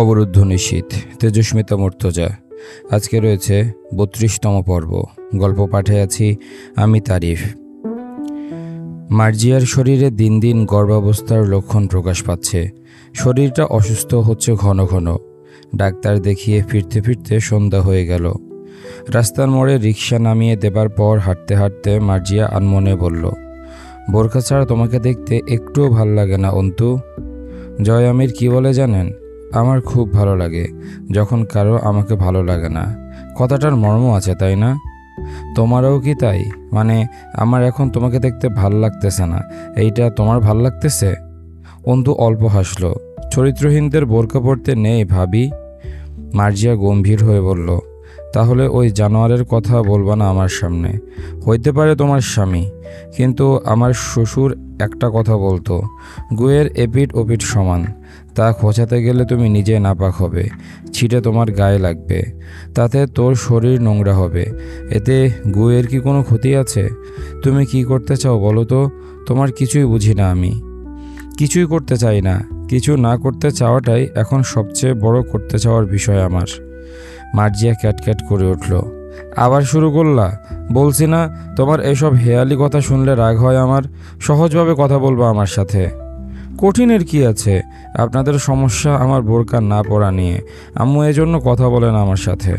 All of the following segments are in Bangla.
অবরুদ্ধ নিশীত তেজস্মিতা মর্তজা। আজকে রয়েছে বত্রিশতম পর্ব। গল্প পাঠে আছি আমি তারিফ। মার্জিয়ার শরীরে দিন দিন গর্ভাবস্থার লক্ষণ প্রকাশ পাচ্ছে। শরীরটা অসুস্থ হচ্ছে ঘন ঘন। ডাক্তার দেখিয়ে ফিরতে ফিরতে সন্ধ্যা হয়ে গেল। রাস্তার মোড়ে রিক্সা নামিয়ে দেবার পর হাঁটতে হাঁটতে মার্জিয়া আনমনে বলল, বোরখা ছাড়া তোমাকে দেখতে একটুও ভালো লাগে না, অন্তু। জয় আমির কি বলে জানেন? আমার খুব ভালো লাগে, যখন কারও আমাকে ভালো লাগে না। কথাটার মর্ম আছে, তাই না? তোমারও কি তাই? মানে আমার এখন তোমাকে দেখতে ভালো লাগতেছে না। এইটা তোমার ভালো লাগতেছে? অন্তু অল্প হাসলো। চরিত্রহীনদের বোরকা পড়তে নেই ভাবি। মার্জিয়া গম্ভীর হয়ে বলল, তাহলে ওই জানোয়ারের কথা বলবা না আমার সামনে। হইতে পারে তোমার স্বামী, কিন্তু আমার শ্বশুর একটা কথা বলতো, গুয়ের এপিট ওপিট সমান। তা খোঁচাতে গেলে তুমি নিজে নাপাক হবে, ছিটে তোমার গায়ে লাগবে। তাতে তোর শরীর নোংরা হবে। এতে গুয়ের কি কোনো ক্ষতি আছে? তুমি কি করতে চাও বলো তো? তোমার কিছুই বুঝি না আমি। কিছুই করতে চাই না। কিছু না করতে চাওয়াটাই এখন সবচেয়ে বড় করতে চাওয়ার বিষয় আমার। মার্জিয়া ক্যাটক্যাট করে উঠল। আবার শুরু করলা? বলছি না, তোমার এসব হেয়ালি কথা শুনলে রাগ হয় আমার। সহজভাবে কথা বলব আমার সাথে। কঠিনের কি আছে? আপনাদের সমস্যা আমার বোরকা না পড়া নিয়ে। আম্মু এজন্য কথা বলেন আমার সাথে।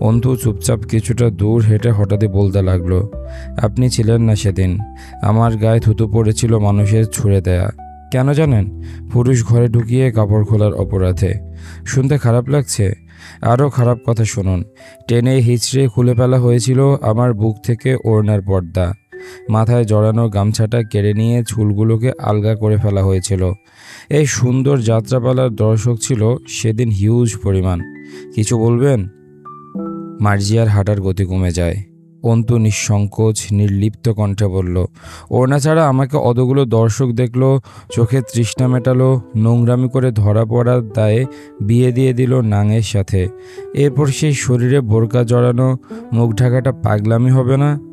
অন্তু চুপচাপ কিছুটা দূর হেঁটে হঠাৎই বলতে লাগল, আপনি ছিলেন না সেদিন। আমার গায়ে থুতু পড়েছিল মানুষের ছুঁড়ে দেয়া। কেন জানেন? পুরুষ ঘরে ঢুকিয়ে কাপড় খোলার অপরাধে। শুনতে খারাপ লাগছে? আরও খারাপ কথা শুনুন। টেনে হিচড়ে খুলে ফেলা হয়েছিল আমার বুক থেকে ওড়নার পর্দা। মাথায় জড়ানো গামছাটা কেড়ে নিয়ে চুলগুলোকে আলগা করে ফেলা হয়েছিল। এই সুন্দর যাত্রাপালার দর্শক ছিল সেদিন হিউজ পরিমাণ। কিছু বলবেন? মার্জিয়ার হাঁটার গতি কমে যায়। অন্তু নিঃসংকোচ, নির্লিপ্ত কণ্ঠে বলল, ওড়না ছাড়া আমাকে অতগুলো দর্শক দেখল, চোখে তৃষ্ণা মেটালো, নোংরামি করে ধরা পড়ার দায়ে বিয়ে দিয়ে দিল নাঙের সাথে। এরপর সেই শরীরে বোরকা জড়ানো, মুখ ঢাকাটা পাগলামি হবে না?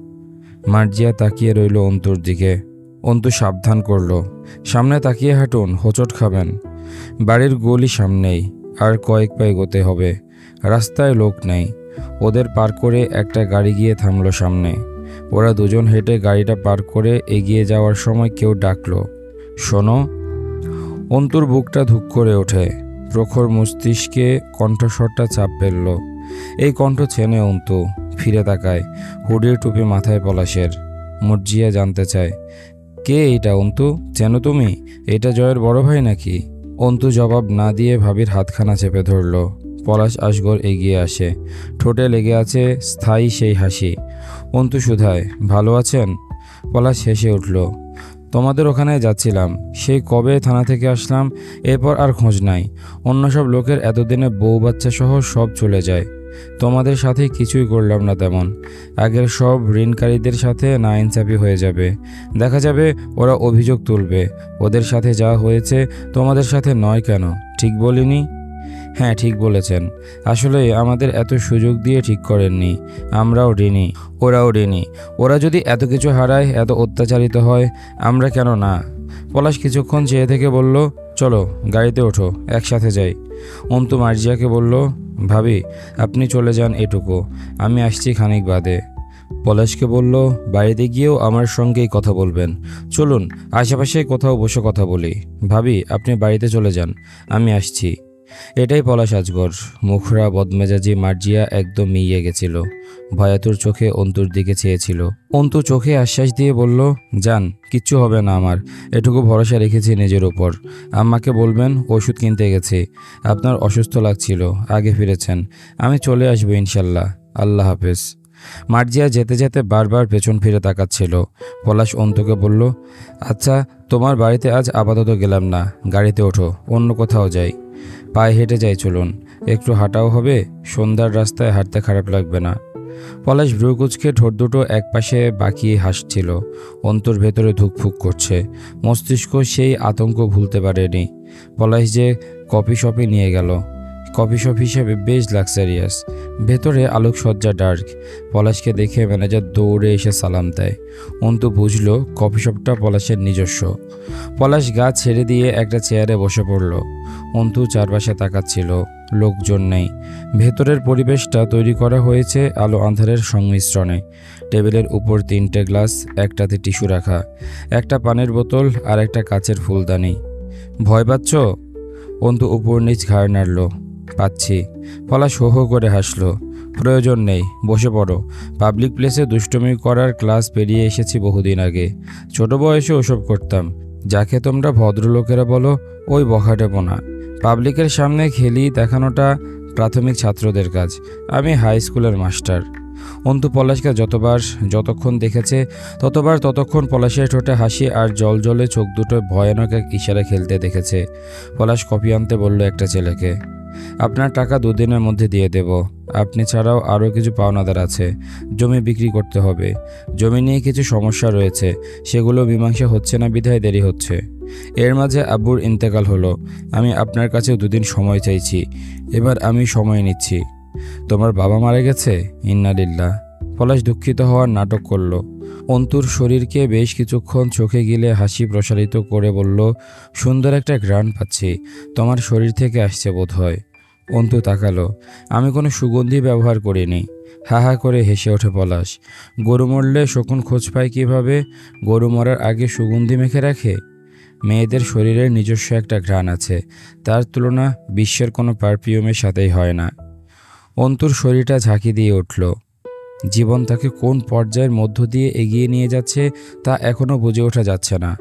মার্জিয়া তাকিয়ে রইল অন্তুর দিকে। অন্তু সাবধান করল। সামনে তাকিয়ে হাঁটুন, হোঁচট খাবেন। বাড়ির গলি সামনেই, আর কয়েক পায়ে গোতে হবে। রাস্তায় লোক নেই। ওদের পার করে একটা গাড়ি গিয়ে থামলো সামনে। ওরা দুজন হেঁটে গাড়িটা পার করে এগিয়ে যাওয়ার সময় কেউ ডাকলো, শোনো। অন্তুর বুকটা ধুক করে ওঠে। প্রখর মস্তিষ্কে কণ্ঠস্বরটা চাপ ফেলল এই কণ্ঠ চেনে অন্তু। ফিরে তাকায়, হুডির টুপি মাথায় পলাশের। মর্জিয়া জানতে চায়, কে এইটা, অন্তু? চেনো তুমি? এটা জয়ের বড় ভাই নাকি? অন্তু জবাব না দিয়ে ভাবির হাতখানা চেপে ধরল। পলাশ আসগর এগিয়ে আসে। ঠোঁটে লেগে আছে স্থায়ী সেই হাসি। অন্তু সুধায়, ভালো আছেন? পলাশ হেসে উঠল, তোমাদের ওখানে যাচ্ছিলাম। সেই কবে থানা থেকে আসলাম, এরপর আর খোঁজ নাই। অন্য সব লোকের এতদিনে বউ বাচ্চা সহ সব চলে যায়। তোমাদের সাথে কিছুই করলাম না তেমন। আগের সব ঋণকারীদের সাথে না ইনসাফি হয়ে যাবে। দেখা যাবে ওরা অভিযোগ তুলবে। ওদের সাথে যা হয়েছে তোমাদের সাথে নয় কেন? ঠিক বলিনি? হ্যাঁ ঠিক বলেছেন। আসলে আমাদের এত সুযোগ দিয়ে ঠিক করেননি। আমরাও ঋণী। ওরাও ঋণী। ওরা যদি এত কিছু হারায়, এত অত্যাচারিত হয়, আমরা কেন না? পলাশ কিছুক্ষণ চেয়ে থেকে বলল চলো গাড়িতে ওঠো, একসাথে যাই। অন্তু মার্জিয়াকে বলল, ভাবি, আপনি চলে যান এটুকু, আমি আসছি খানিক বাদে। পলাশকে বলল, বাড়িতে গিয়েও আমার সঙ্গেই কথা বলবেন। চলুন, আশেপাশে কোথাও বসে কথা বলি। ভাবি, আপনি বাড়িতে চলে যান, আমি আসছি। এটাই পলাশ আজগর মুখরা বদমেজাজি মার্জিয়া একদম মিইয়ে গেছিল। ভয়াতুর চোখে অন্তুর দিকে চেয়েছিল। অন্তু চোখে আশ্বাস দিয়ে বলল যান কিচ্ছু হবে না আমার। এটুকু ভরসা রেখেছি নিজের ওপর আম্মাকে বলবেন, ওষুধ কিনতে গেছে। আপনার অসুস্থ লাগছিল, আগে ফিরেছেন। আমি চলে আসব ইনশাল্লাহ। আল্লাহ হাফেজ। মার্জিয়া যেতে যেতে বারবার পেছন ফিরে তাকাচ্ছিল। পলাশ অন্তুকে বলল আচ্ছা তোমার বাড়িতে আজ আপাতত গেলাম না। গাড়িতে ওঠো, অন্য কোথাও যাই। পায়ে হেঁটে যাই চলুন। একটু হাঁটাও হবে, সন্ধ্যার রাস্তায় হাঁটতে খারাপ লাগবে না। পলাশ ভ্রুকুচকে ঠোঁট দুটো একপাশে বাঁকিয়ে হাসছিল। অন্তর ভেতরে ধুকফুক করছে। মস্তিষ্ক সেই আতঙ্ক ভুলতে পারেনি। পলাশ যে কপি শপে নিয়ে গেল। কফি শপ হিসেবে বেশ লাক্সারিয়াস ভেতরে আলোকসজ্জা ডার্ক পলাশকে দেখে ম্যানেজার দৌড়ে এসে সালাম দেয়। অন্তু বুঝলো কফি শপটা পলাশের নিজস্ব। পলাশ গা ছেড়ে দিয়ে একটা চেয়ারে বসে পড়ল। অন্তু চারপাশে তাকাচ্ছিল, লোকজন নেই। ভেতরের পরিবেশটা তৈরি করা হয়েছে আলো আন্ধারের সংমিশ্রণে। টেবিলের উপর তিনটে গ্লাস, একটাতে টিস্যু রাখা, একটা পানের বোতল আর একটা কাচের ফুলদানি। ভয় পাচ্ছ? অন্তু উপর নিচ ঘাড় নাড়ল। পাচ্ছি। পলাশ হো হো করে হাসলো, প্রয়োজন নেই, বসে পড়ো। পাবলিক প্লেসে দুষ্টুমি করার ক্লাস পেরিয়ে এসেছি বহুদিন আগে। ছোট বয়সে ওসব করতাম। যাকে তোমরা ভদ্রলোকেরা বলো, ওই বখাটেপনা পাবলিকের সামনে খেলি দেখানোটা প্রাথমিক ছাত্রদের কাজ। আমি হাই স্কুলের মাস্টার। অন্তু পলাশকে যতবার, যতক্ষণ দেখেছে, ততবার ততক্ষণ পলাশের ঠোঁটে হাসি আর জল জলে চোখ দুটো ভয়ানক এক ইশারা খেলতে দেখেছে। পলাশ কপি আনতে বলল একটা ছেলেকে আপনার টাকা দুদিনের মধ্যে দিয়ে দেব। আপনি ছাড়াও আরও কিছু পাওনাদার আছে। জমি বিক্রি করতে হবে। জমি নিয়ে কিছু সমস্যা রয়েছে। সেগুলো মীমাংসা হচ্ছে না, বিধায় দেরি হচ্ছে। এর মাঝে আব্বুর ইন্তেকাল হলো। আমি আপনার কাছে দুদিন সময় চাইছি। এবার আমি সময় নিচ্ছি। তোমার বাবা মারা গেছে? ইন্নালিল্লাহ। পলাশ দুঃখিত হওয়ার নাটক করল। অন্তুর শরীরকে বেশ কিছুক্ষণ চোখে গিলে হাসি প্রসারিত করে বলল, সুন্দর একটা গ্রান পাচ্ছি, তোমার শরীর থেকে আসছে বোধ হয় অন্তু তাকালো, আমি কোনো সুগন্ধি ব্যবহার করিনি। হা হা করে হেসে ওঠে পলাশ, গরু মরলে শকুন খোঁজ পায় কীভাবে? গরু মরার আগে সুগন্ধি মেখে রাখে? মেয়েদের শরীরের নিজস্ব একটা ঘ্রাণ আছে, তার তুলনা বিশ্বের কোনো পারফিউমের সাথেই হয় না। অন্তুর শরীরটা ঝাঁকি দিয়ে উঠল জীবন তাকে কোন পর্যায়ের মধ্য দিয়ে এগিয়ে নিয়ে যাচ্ছে তা এখনও বুঝে ওঠা যাচ্ছে না।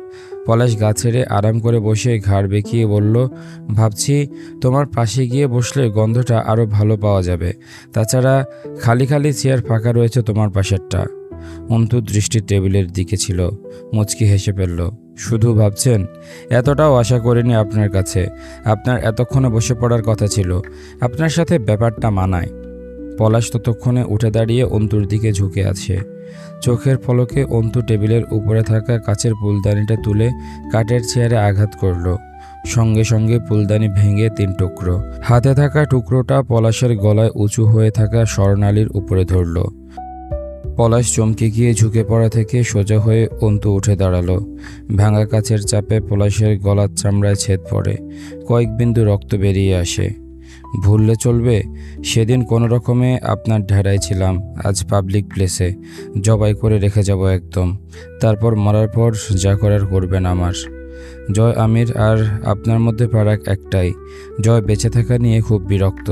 পলাশ গা ছেড়ে আরাম করে বসে ঘাড় বেঁকিয়ে বলল, ভাবছি তোমার পাশে গিয়ে বসলে গন্ধটা আরও ভালো পাওয়া যাবে। তাছাড়া খালি খালি চেয়ার ফাঁকা রয়েছে তোমার পাশেরটা। অন্তু দৃষ্টি টেবিলের দিকে ছিল, মুচকি হেসে ফেলল, শুধু ভাবছেন? এতটাও আশা করিনি আপনার কাছে। আপনার এতক্ষণে বসে পড়ার কথা ছিল। আপনার সাথে ব্যাপারটা মানায়। পলাশ ততক্ষণে উঠে দাঁড়িয়ে অন্তুর দিকে ঝুঁকে আছে। চোখের পলকে অন্তু টেবিলের উপরে থাকা কাচের ফুলদানিটা তুলে কাঠের চেয়ারে আঘাত করল। সঙ্গে সঙ্গে ফুলদানি ভেঙে তিন টুকরো। হাতে থাকা টুকরোটা পলাশের গলায় উঁচু হয়ে থাকা স্বর্ণালীর উপরে ধরল। পলাশ চমকে গিয়ে ঝুঁকে পড়া থেকে সোজা হয়ে অন্তু উঠে দাঁড়াল। ভাঙা কাচের চাপে পলাশের গলার চামড়ায় ছেদ পড়ে। কয়েক বিন্দু রক্ত বেরিয়ে আসে। ভুললে চলবে? সেদিন কোনো রকমে আপনার ঢেড়াই ছিলাম, আজ পাবলিক প্লেসে জবাই করে রেখে যাব একদম। তারপর মরার পর যা করার করবেন আমার। জয় আমির আর আপনার মধ্যে ফারাক একটাই। জয় বেঁচে থাকা নিয়ে খুব বিরক্ত।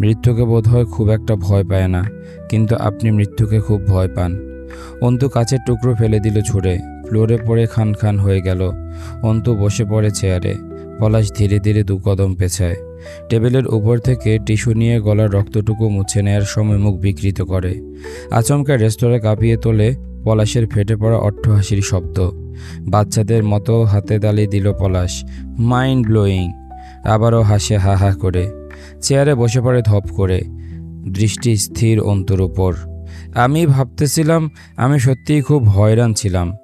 মৃত্যুকে বোধহয় খুব একটা ভয় পায় না, কিন্তু আপনি মৃত্যুকে খুব ভয় পান। অন্তু কাছের টুকরো ফেলে দিল ছুঁড়ে। ফ্লোরে পড়ে খান খান হয়ে গেল। অন্তু বসে পড়ে চেয়ারে পলাশ ধীরে ধীরে দু কদম পেছায়। টেবিলের উপর থেকে টিস্যু নিয়ে গলার রক্তটুকু মুছে নেয়ার সময় মুখ বিকৃত করে। আচমকা রেস্তোরাঁ কাঁপিয়ে তোলে পলাশের ফেটে পড়া অট্টহাসির শব্দ। বাচ্চাদের মতো হাতে তালি দিল পলাশ, মাইন্ড ব্লোয়িং। আবারও হাসে হা হা করে। চেয়ারে বসে পড়ে ধপ করে। দৃষ্টি স্থির অন্তর উপর। আমি ভাবতেছিলাম আমি সত্যিই খুব হয়রান ছিলাম।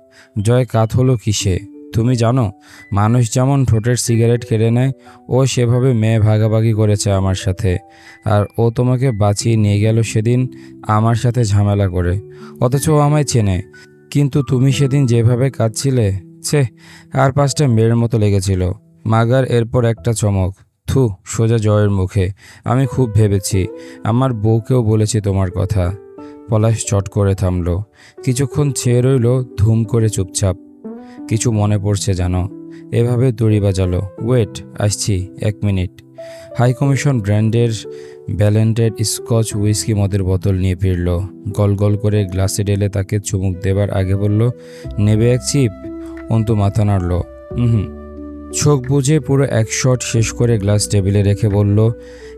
জয় কাত হলো কিসে? তুমি জানো, মানুষ যেমন ঠোঁটের সিগারেট কেড়ে নেয়, ও সেভাবে মেয়ে ভাগাভাগি করেছে আমার সাথে। আর ও তোমাকে বাঁচিয়ে নিয়ে গেল সেদিন আমার সাথে ঝামেলা করে। অথচ ও আমায় চেনে। কিন্তু তুমি সেদিন যেভাবে কাঁদছিলে, ছে, আর পাঁচটা মেয়ের মতো লেগেছিল। মাগার এরপর একটা চমক। থু, সোজা জয়ের মুখে। আমি খুব ভেবেছি, আমার বউকেও বলেছি তোমার কথা। পলাশ চট করে থামলো। কিছুক্ষণ চেয়ে রইল, ধুম করে চুপচাপ। কিছু মনে পড়ছে জানো এভাবে দড়ি বাজালো। ওয়েট, আসছি, এক মিনিট। হাই কমিশন ব্র্যান্ডের ব্যালেন্ডেড স্কচ হুইস্কি মদের বোতল নিয়ে ফিরল। গল গল করে গ্লাসে ঢেলে তাকে চুমুক দেবার আগে বলল, নেবে এক চিপ? অন্তু মাথা নাড়ল হুম চোখ বুঝে পুরো এক শট শেষ করে গ্লাস টেবিলে রেখে বলল,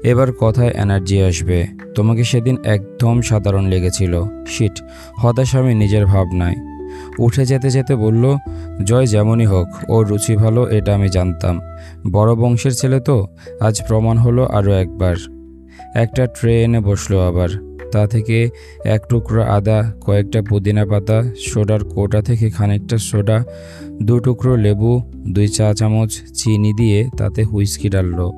এবার কথায় এনার্জি আসবে। তোমাকে সেদিন একদম সাধারণ লেগেছিল। শিট, হতাশ আমি নিজের ভাবনায়। উঠে যেতে যেতে বলল, জয় যেমনই হোক, ওর রুচি ভালো, এটা আমি জানতাম। বড় বংশের ছেলে তো, আজ প্রমাণ হলো আরও একবার। একটা ট্রে এনে বসল আবার। তা থেকে এক টুকরো আদা, কয়েকটা পুদিনা পাতা, সোডার কোটা থেকে খানিকটা সোডা, দু টুকরো লেবু, দুই চা চামচ চিনি দিয়ে তাতে হুইস্কি ডাললো।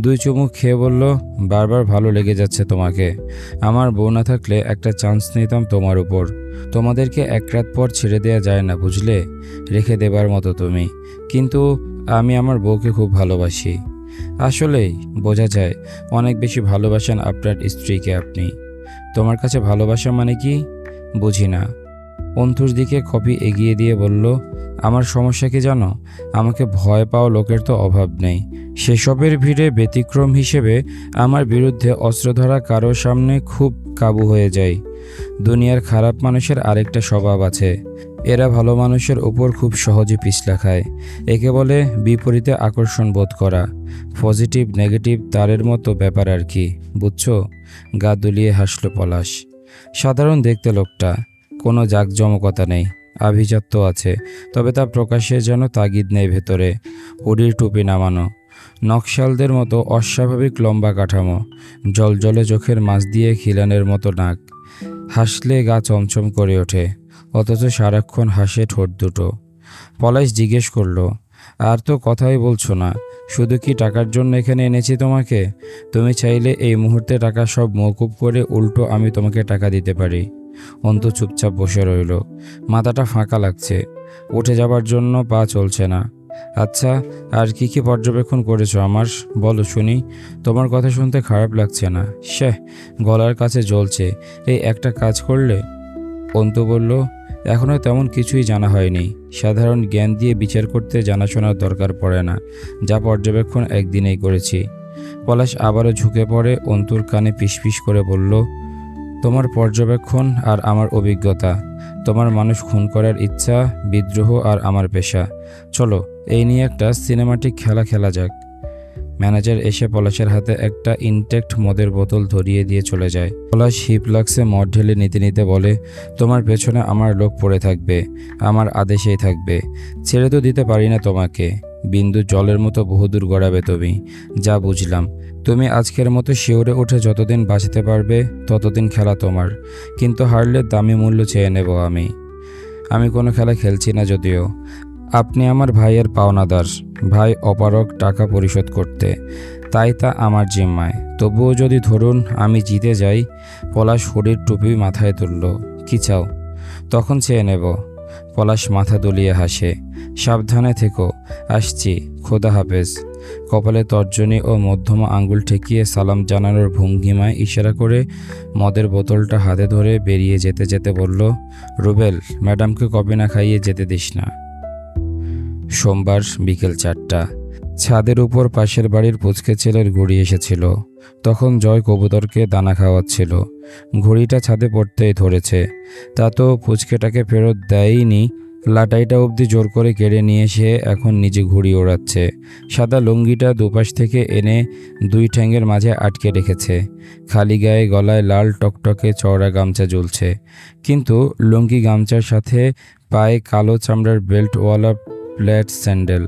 দুই চুমুক খেয়ে বলল, বারবার ভালো লেগে যাচ্ছে তোমাকে। আমার বউ না থাকলে একটা চান্স নিতাম তোমার উপর। তোমাদেরকে এক রাত পর ছেড়ে দেওয়া যায় না, বুঝলে? রেখে দেবার মতো তুমি। কিন্তু আমি আমার বউকে খুব ভালোবাসি। আসলেই বোঝা যায় অনেক বেশি ভালোবাসেন আপনার স্ত্রীকে আপনি। তোমার কাছে ভালোবাসা মানে কি? বুঝি না। অন্তুর দিকে কপি এগিয়ে দিয়ে বলল, আমার সমস্যা কি জানো? আমাকে ভয় পাওয়া লোকের তো অভাব নেই। সেসবের ভিড়ে ব্যতিক্রম হিসেবে আমার বিরুদ্ধে অস্ত্র ধরা কারোর সামনে খুব কাবু হয়ে যায়। দুনিয়ার খারাপ মানুষের আরেকটা স্বভাব আছে। এরা ভালো মানুষের উপর খুব সহজে পিছলা খায়। একে বলে বিপরীতে আকর্ষণ বোধ করা। পজিটিভ, নেগেটিভ, তারের মতো ব্যাপার আর কি, বুঝছ? গা দুলিয়ে হাসল পলাশ। সাধারণ দেখতে লোকটা, কোনো জাঁকজমকতা নেই, আভিজাত্য আছে, তবে তা প্রকাশে যেন তাগিদ নেই ভেতরে হুডির টুপি নামানো। নকশালদের মতো অস্বাভাবিক লম্বা কাঠামো, জলজলে চোখের মাছ দিয়ে খিলানের মতো নাক। হাসলে গা চমচম করে ওঠে। অথচ সারাক্ষণ হাসে ঠোঁট দুটো। পলাশ জিজ্ঞেস করল, আর তো কথাই বলছো না, শুধু কি টাকার জন্য এখানে এনেছি তোমাকে? তুমি চাইলে এই মুহূর্তে টাকা সব মৌকুব করে উল্টো আমি তোমাকে টাকা দিতে পারি। অন্ত চুপচাপ বসে রইল। মাথাটা ফাঁকা লাগছে। উঠে যাবার জন্য পা চলছে না। আচ্ছা আর কি কি পর্যবেক্ষণ করেছ আমার? বলো শুনি। তোমার কথা শুনতে খারাপ লাগছে না। শ্যাহ গলার কাছে জ্বলছে। এই একটা কাজ করলে? অন্তু বলল এখনও তেমন কিছুই জানা হয়নি। সাধারণ জ্ঞান দিয়ে বিচার করতে জানাশোনার দরকার পড়ে না, যা পর্যবেক্ষণ একদিনেই করেছি। পলাশ আবারও ঝুঁকে পড়ে, অন্তুর কানে পিসপিস করে বলল, তোমার পর্যবেক্ষণ আর আমার অভিজ্ঞতা, তোমার মানুষ খুন করার ইচ্ছা, বিদ্রোহ আর আমার পেশা। চলো, এই নিয়ে একটা সিনেমাটিক খেলা খেলা যাক। ম্যানেজার এসে পলাশের হাতে একটা ইনটেক্ট মদের বোতল ধরিয়ে দিয়ে চলে যায়। পলাশ হিপলাক্সে মদ ঢেলে নিতে নিতে বলে, তোমার পেছনে আমার লোক পড়ে থাকবে, আমার আদেশেই থাকবে। ছেড়ে তো দিতে পারি না তোমাকে। বিন্দু জলের মতো বহুদূর গড়াবে তুমি। যা বুঝলাম। তুমি আজকের মতো শিওরে উঠে যতদিন বাঁচতে পারবে, ততদিন খেলা তোমার। কিন্তু হারলে দামি মূল্য চেয়ে নেব আমি। আমি কোনো খেলা খেলছি না যদিও। আপনি আমার ভাইয়ের পাওনা পাওনাদার, ভাই অপারক টাকা পরিশোধ করতে। তাই তা আমার জিম্মায়। তবুও যদি ধরুন আমি জিতে যাই, পলাশ হুডির টুপি মাথায় তুলল। কি চাও? তখন চেয়ে নেব। পলাশ মাথা দুলিয়ে হাসে। সাবধানে থেকো। আসছি। খোদা হাফেজ। কপালে তর্জনী ও মধ্যমা আঙ্গুল ঠেকিয়ে সালাম জানানোর ভঙ্গিমায় ইশারা করে মদের বোতলটা হাতে ধরে বেরিয়ে যেতে যেতে বলল, রুবেল, ম্যাডামকে কপি না খাইয়ে যেতে দিস না। সোমবার বিকেল চারটা। ছাদের উপর পাশের বাড়ির পুচকে ছেলের ঘুড়ি এসেছিল। তখন জয় কবুতরকে দানা খাওয়াচ্ছিল। ঘুড়িটা ছাদে পড়তেই ধরেছে। তা তো পুচকেটাকে ফেরত দেয়নি। লাটাইটা অবধি জোর করে কেড়ে নিয়ে এসে এখন নিজে ঘুড়ি ওড়াচ্ছে। সাদা লুঙ্গিটা দুপাশ থেকে এনে দুই ঠ্যাঙের মাঝে আটকে রেখেছে। খালি গায়ে গলায় লাল টকটকে চওড়া গামছা ঝুলছে কিন্তু লুঙ্গি গামছার সাথে পায়ে কালো চামড়ার বেল্টওয়ালা ফ্ল্যাট স্যান্ডেল।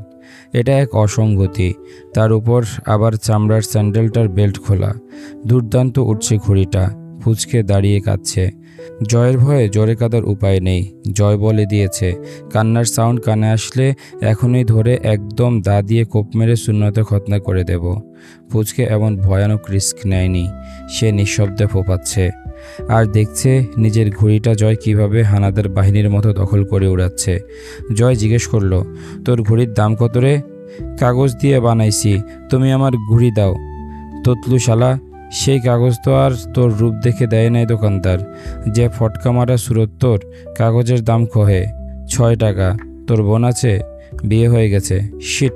এটা এক অসঙ্গতি। তার উপর আবার চামড়ার স্যান্ডেলটার বেল্ট খোলা। দুর্দান্ত উঠছে ঘুড়িটা। ফুচকে দাঁড়িয়ে কাঁদছে। জয়ের ভয়ে জোরে কাদার উপায় নেই। জয় বলে দিয়েছে। কান্নার সাউন্ড কানে আসলে এখনই ধরে একদম দা দিয়ে কোপ মেরে শূন্যতে খতনা করে দেব। ফুচকে এমন ভয়ানক রিস্ক নেয়নি। সে নিঃশব্দে ফোপাচ্ছে। আর দেখছে নিজের ঘুড়িটা জয় কীভাবে হানাদার বাহিনীর মতো দখল করে উড়াচ্ছে। জয় জিজ্ঞেস করল, তোর ঘুড়ির দাম কত রে? কাগজ দিয়ে বানাইছি, তুমি আমার ঘুড়ি দাও। ততলু শালা সেই কাগজ তো আর তোর রূপ দেখে দেয় নাই দোকানদার। যে ফটকা মারা সুরত তোর, কাগজের দাম কহে, ছয় টাকা। তোর বোন আছে? বিয়ে হয়ে গেছে। শিট,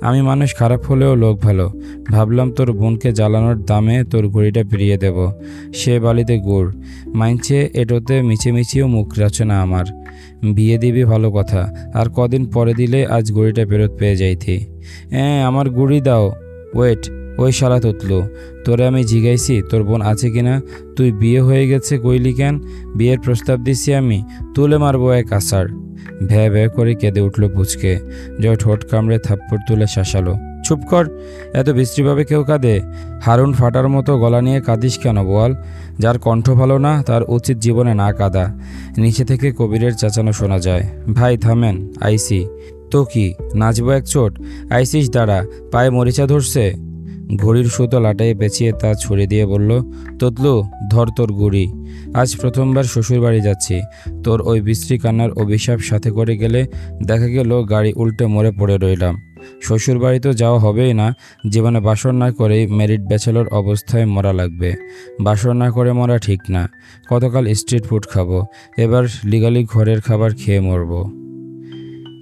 আমি মানুষ, খারাপ হলেও লোক ভালো। ভাবলাম তোর বোনকে জ্বালানোর দামে তোর ঘড়িটা ফিরিয়ে দেব। সে বালিতে গুড়। মাইনছে এটোতে মিছে মিছিমিছিও মুখ রচনা আমার। বিয়ে দিবি ভালো কথা, আর কদিন পরে দিলে আজ ঘড়িটা ফেরত পেয়ে যাইতি। হ্যাঁ আমার গুড়ি দাও। ওয়েট ওই শালা তুতলু, তোরে আমি জিগাইছি, তোর বোন আছে কিনা? তুই বিয়ে হয়ে গেছে কইলি কেন? বিয়ের প্রস্তাব দিছি আমি, তুলে মারবো এক আসার ভ্যা ভ্যা করে কেঁদে উঠল পুচকে জয় ঠোঁট কামড়ে থাপ্পড় তুলে শাসালো। চুপ কর, এত বিশ্রীভাবে কেউ কাঁদে? হারুন ফাটার মতো গলা নিয়ে কাঁদিস কেন বল? যার কণ্ঠ ভালো না, তার উচিত জীবনে না কাঁদা। নিচে থেকে কবিরের চেঁচানো শোনা যায়, ভাই, থামেন, আইসি। তো কি, নাচবো এক চোট? আইসিস, দাঁড়া, পায়ে মরিচা ধরছে? ঘড়ির সুতো লাটাই পেঁচিয়ে তা ছুড়ে দিয়ে বলল ততলু ধর তোর গুড়ি। আজ প্রথমবার শ্বশুর বাড়ি যাচ্ছি। তোর ওই বিশ্রী কান্নার অভিশাপ সাথে করে গেলে দেখা গেল গাড়ি উল্টে মরে পড়ে রইলাম। শ্বশুর বাড়ি তো যাওয়া হবেই না, জীবনে বাসন না করেই মেরিট ব্যাচেলর অবস্থায় মরা লাগবে। বাসন না করে মরা ঠিক না। কতকাল স্ট্রিট ফুড খাব, এবার লিগালি ঘরের খাবার খেয়ে মরবো।